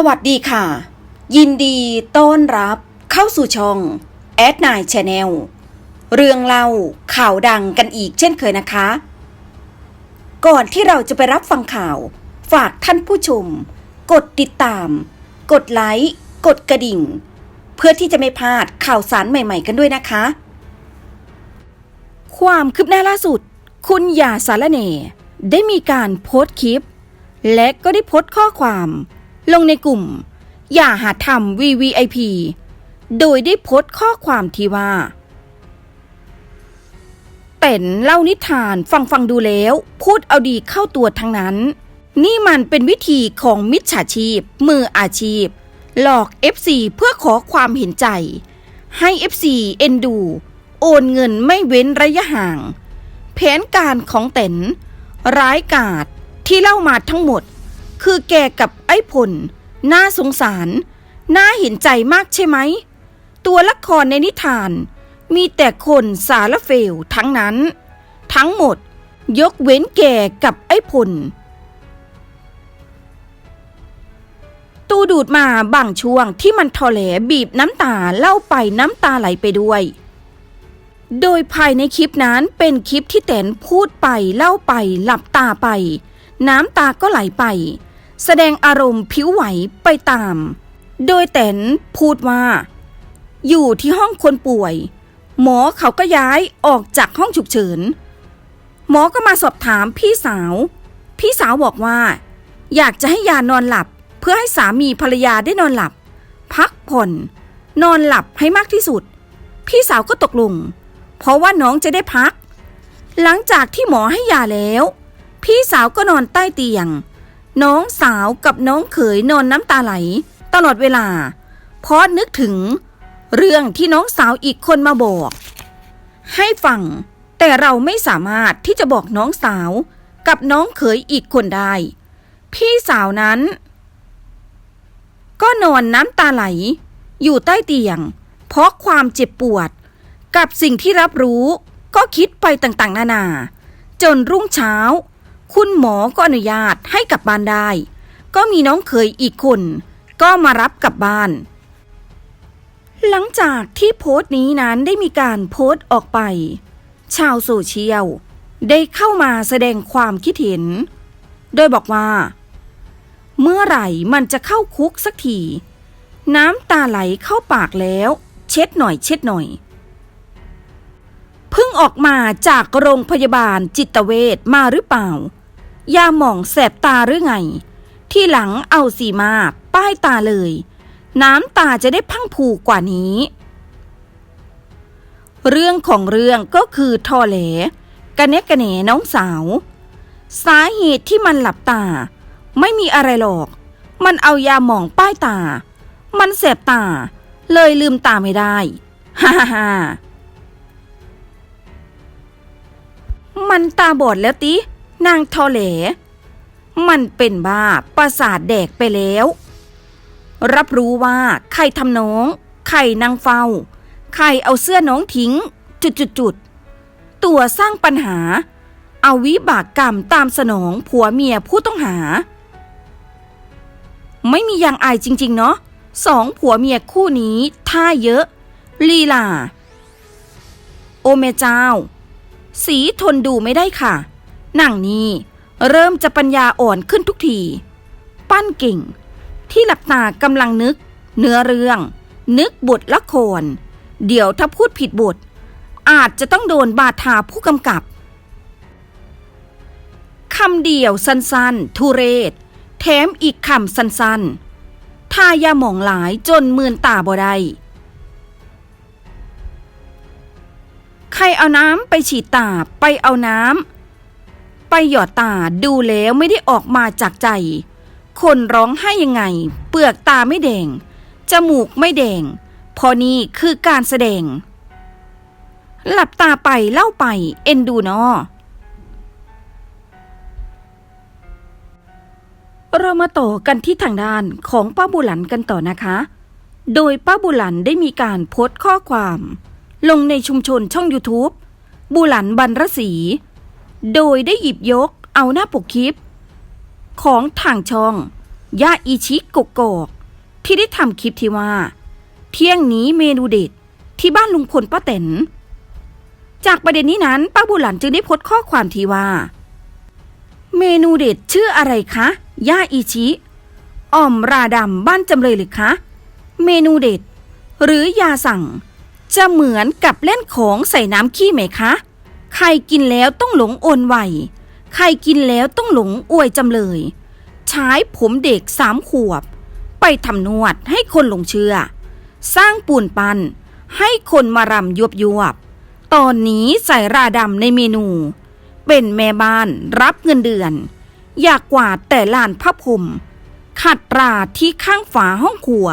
สวัสดีค่ะ ยินดีต้อนรับเข้าสู่ช่องแอดนายชาแนลเรื่องเล่าข่าวดังกันอีกเช่นเคยนะคะ ก่อนที่เราจะไปรับฟังข่าว ฝากท่านผู้ชม กดติดตาม กดไลค์ กดกระดิ่ง เพื่อที่จะไม่พลาดข่าวสารใหม่ ๆ กันด้วยนะคะ ความคืบหน้าล่าสุด คุณยาสารเนได้มีการโพสต์คลิป และก็ได้โพสต์ข้อความ ลงในกลุ่ม อย่าหาทำ VVIP โดยได้โพสต์ข้อความที่ว่าเต่นเล่านิทานฟังฟังดูแล้ว พูดเอาดีเข้าตัวทั้งนั้น นี่มันเป็นวิธีของมิจฉาชีพ มืออาชีพ หลอก FC เพื่อขอความเห็นใจ ให้ FC เอ็นดู โอนเงินไม่เว้นระยะห่าง แผนการของเต็นร้ายกาจที่เล่ามาทั้งหมด คือแกกับไอ้ผล น่าสงสาร น่าเห็นใจมากใช่ไหม ตัวละครในนิทาน มีแต่คนสารเฟลทั้งนั้น ทั้งหมด ยกเว้นแกกับไอ้ผล ตูดูดมาบางช่วงที่มันทอแหลบีบน้ำตาเล่าไปน้ำตาไหลไปด้วยโดยภายในคลิปนั้นเป็นคลิปที่แตนพูดไปเล่าไปหลับตาไป น้ำตาก็ไหลไป แสดงอารมณ์ผิวไหวไปตาม โดยแตนพูดว่า อยู่ที่ห้องคนป่วย หมอเขาก็ย้ายออกจากห้องฉุกเฉิน หมอก็มาสอบถามพี่สาว พี่สาวบอกว่า อยากจะให้ยานอนหลับ เพื่อให้สามีภรรยาได้นอนหลับ พักผ่อน นอนหลับให้มากที่สุด พี่สาวก็ตกลงเพราะว่าน้องจะได้พัก หลังจากที่หมอให้ยาแล้ว พี่สาวก็นอนใต้เตียง น้องสาวกับน้องเขยนอนน้ำตาไหล ตลอดเวลาเพราะนึกถึง เรื่องที่น้องสาวอีกคนมาบอก ให้ฟัง แต่เราไม่สามารถที่จะบอกน้องสาว กับน้องเขยอีกคนได้ พี่สาวนั้น ก็นอนน้ำตาไหล อยู่ใต้เตียง เพราะความเจ็บปวด กับสิ่งที่รับรู้ก็คิดไปต่างๆ นานา จนรุ่งเช้า คุณหมอก็อนุญาตให้กลับบ้านได้ ก็มีน้องเขยอีกคน ก็มารับกลับบ้าน หลังจากที่โพสต์นี้นั้นได้มีการโพสต์ออกไป ชาวโซเชียลได้เข้ามาแสดงความคิดเห็น โดยบอกว่า เมื่อไหร่มันจะเข้าคุกสักที น้ำตาไหลเข้าปากแล้ว เช็ดหน่อยเช็ดหน่อย พิ่งออกมาจากโรงพยาบาลจิตเวชมาหรือเปล่า ยาหมองแสบตาหรือไง ที่หลังเอาสีมาป้ายตาเลย น้ำตาจะได้พังผูกกว่านี้ เรื่องของเรื่องก็คือทอแหลกระเนกกระเหนน้องสาว สาเหตุที่มันหลับตา ไม่มีอะไรหรอก มันเอายาหมองป้ายตา มันแสบตา เลยลืมตาไม่ได้ ฮ่าฮ่าฮ่า มันตาบอดแล้วติ นางทอแหล มันเป็นบ้าประสาทแดกไปแล้ว รับรู้ว่าใครทำน้อง ใครนางเฝ้า ใครเอาเสื้อน้องทิ้ง จุดจุดจุดๆตัวสร้างปัญหา เอาวิบากกรรมตามสนองผัวเมียผู้ต้องหา ไม่มียางอายจริง ๆ เนาะสองผัวเมียคู่นี้ท่าเยอะ ลีลา โอเมเจ้า สีทนดูไม่ได้ค่ะนังนี้เริ่มจะปัญญาอ่อนขึ้นทุกที ปั้นเก่ง ที่หลับตากำลังนึก เนื้อเรื่อง นึกบทละคร เดี๋ยวถ้าพูดผิดบท อาจจะต้องโดนบาทาผู้กำกับคำเดียวสั้นๆ ทุเรศ แถมอีกคำสั้นๆ ทายาหมองหลายจนมืนตาบ่ได้ ใครเอาน้ำไปฉีดตาไปเอาน้ำไปหยอดตาดูแล้วไม่ได้ออกมาจากใจ คนร้องไห้ยังไง เปลือกตาไม่แดง จมูกไม่แดง พอนี่คือการแสดง หลับตาไปเล่าไป เอ็นดูเนาะเรามาต่อกันที่ทางด้านของป้าบุหลันกันต่อนะคะ โดยป้าบุหลันได้มีการโพสต์ข้อความ ลงในชุมชนช่อง YouTube บุหลันบรรรศรีโดยได้หยิบยกเอาหน้าปกคลิป ของทางช่อง ย่าอิชิโกโกกที่ได้ทำคลิปที่ว่า เที่ยงนี้เมนูเด็ดที่บ้านลุงพลป้าแตนจากประเด็นนี้นั้นป้าบุหลันจึงได้โพสต์ข้อความที่ว่า เมนูเด็ดชื่ออะไรคะ ย่าอิชิอ่อมราดำบ้านจำเลยหรือคะ เมนูเด็ด หรือยาสั่ง จะเหมือนกับเล่นของใส่น้ำขี้ไหมคะ ใครกินแล้วต้องหลงโอนไหว ใครกินแล้วต้องหลงอวยจำเลย ใช้ผมเด็กสามขวบ ไปทำนวดให้คนหลงเชื่อ สร้างปูนปัน ให้คนมารำยวบยวบ ตอนนี้ใส่ราดำในเมนู เป็นแม่บ้านรับเงินเดือน อยากกวาดแต่ลานผ้าผมขัดราที่ข้างฝาห้องครัว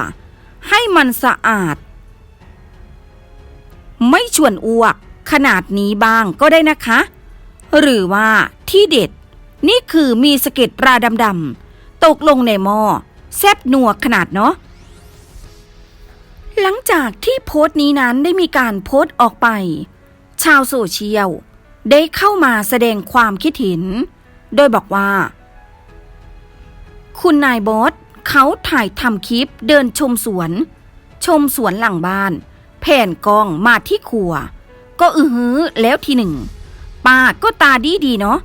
ให้มันสะอาด ไม่ชวนอ้วก ขนาดนี้บ้างก็ได้นะคะ หรือว่าที่เด็ด นี่คือมีสะเก็ดราดำๆตกลงในหม้อแซบนัวขนาดเนาะหลังจากที่โพสต์นี้นั้นได้มีการโพสต์ออกไป ชาวโซเชียลได้เข้ามาแสดงความคิดเห็น โดยบอกว่า คุณนายบอสเขาถ่ายทำคลิปเดินชมสวน ชมสวนหลังบ้าน แผ่นกองมาที่ครัว ก็อือฮือแล้วทีหนึ่งป้าก็ตาดีดีเนาะ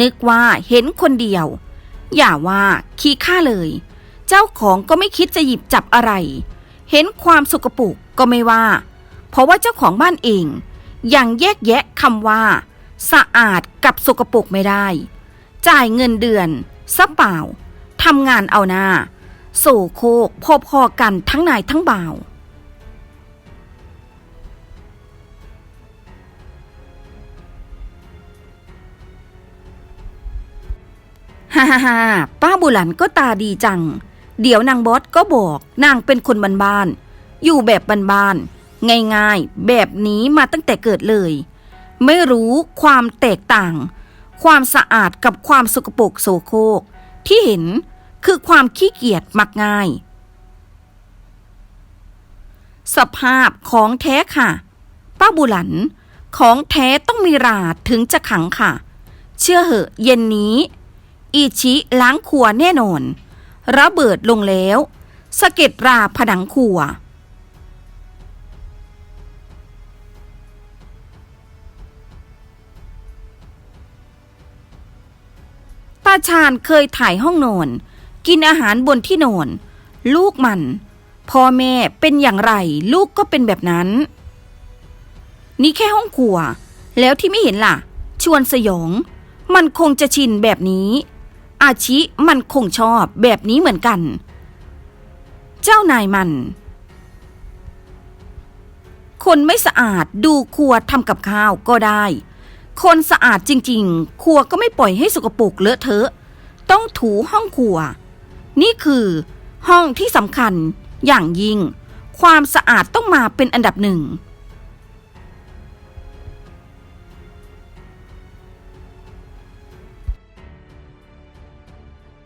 นึกว่าเห็นคนเดียว อย่าว่าขี้ข้าเลย เจ้าของก็ไม่คิดจะหยิบจับอะไร เห็นความสกปรกก็ไม่ว่า เพราะว่าเจ้าของบ้านเองยังแยกแยะคำว่า สะอาดกับสกปรกไม่ได้ จ่ายเงินเดือนซะเปล่าทำงานเอาหน้าโสโครกพอๆกันทั้งนายทั้งบ่าว ฮ่าฮ่าป้าบุหลันก็ตาดีจัง เดี๋ยวนางบอสก็บอกนางเป็นคนบ้านๆอยู่แบบบ้านๆง่ายๆ แบบนี้มาตั้งแต่เกิดเลย ไม่รู้ความแตกต่าง ความสะอาดกับความสกปรกโสโครกที่เห็นคือความขี้เกียจมักง่าย สภาพของแท้ค่ะ ป้าบุหลัน ของแท้ต้องมีราถึงจะขังค่ะ เชื่อเหอะเย็นนี้ อีชิล้างครัวแน่นอน ระเบิดลงแล้วสะเก็ดราผนังครัว ตาชาญเคยถ่ายห้องนอน กินอาหารบนที่นอน ลูกมัน พ่อแม่เป็นอย่างไรลูกก็เป็นแบบนั้น นี่แค่ห้องครัว แล้วที่ไม่เห็นล่ะ ชวนสยอง มันคงจะชินแบบนี้ อาชิมันคงชอบแบบนี้เหมือนกัน เจ้านายมัน คนไม่สะอาดดูครัวทำกับข้าวก็ได้ คนสะอาดจริง ๆ ครัวก็ไม่ปล่อยให้สกปรกเลอะเทอะ ต้องถูห้องครัว นี่คือ ห้องที่สำคัญอย่างยิ่ง ความสะอาดต้องมาเป็นอันดับหนึ่ง